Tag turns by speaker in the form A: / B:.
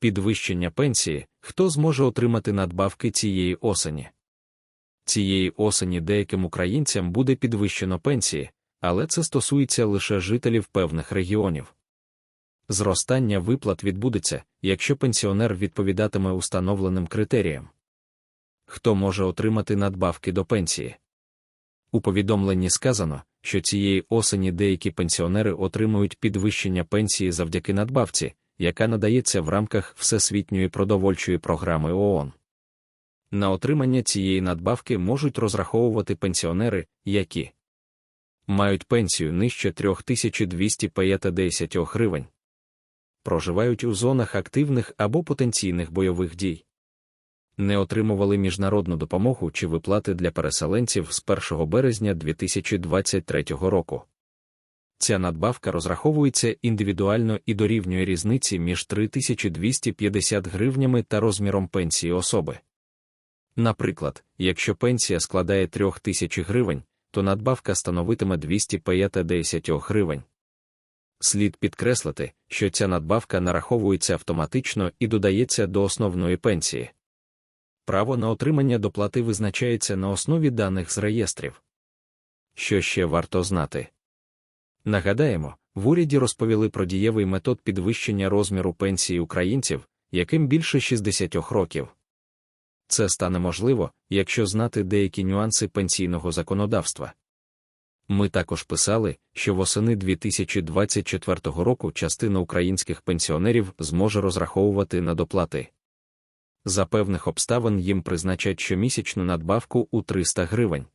A: Підвищення пенсії, хто зможе отримати надбавки цієї осені. Цієї осені деяким українцям буде підвищено пенсії, але це стосується лише жителів певних регіонів. Зростання виплат відбудеться, якщо пенсіонер відповідатиме установленим критеріям. Хто може отримати надбавки до пенсії? У повідомленні сказано, що цієї осені деякі пенсіонери отримують підвищення пенсії завдяки надбавці, яка надається в рамках Всесвітньої продовольчої програми ООН. На отримання цієї надбавки можуть розраховувати пенсіонери, які мають пенсію нижче 3250 гривень, проживають у зонах активних або потенційних бойових дій, не отримували міжнародну допомогу чи виплати для переселенців з 1 березня 2023 року. Ця надбавка розраховується індивідуально і дорівнює різниці між 3250 гривнями та розміром пенсії особи. Наприклад, якщо пенсія складає 3000 гривень, то надбавка становитиме 250 гривень. Слід підкреслити, що ця надбавка нараховується автоматично і додається до основної пенсії. Право на отримання доплати визначається на основі даних з реєстрів. Що ще варто знати? Нагадаємо, в уряді розповіли про дієвий метод підвищення розміру пенсії українців, яким більше 60 років. Це стане можливо, якщо знати деякі нюанси пенсійного законодавства. Ми також писали, що восени 2024 року частина українських пенсіонерів зможе розраховувати на доплати. За певних обставин їм призначать щомісячну надбавку у 300 гривень.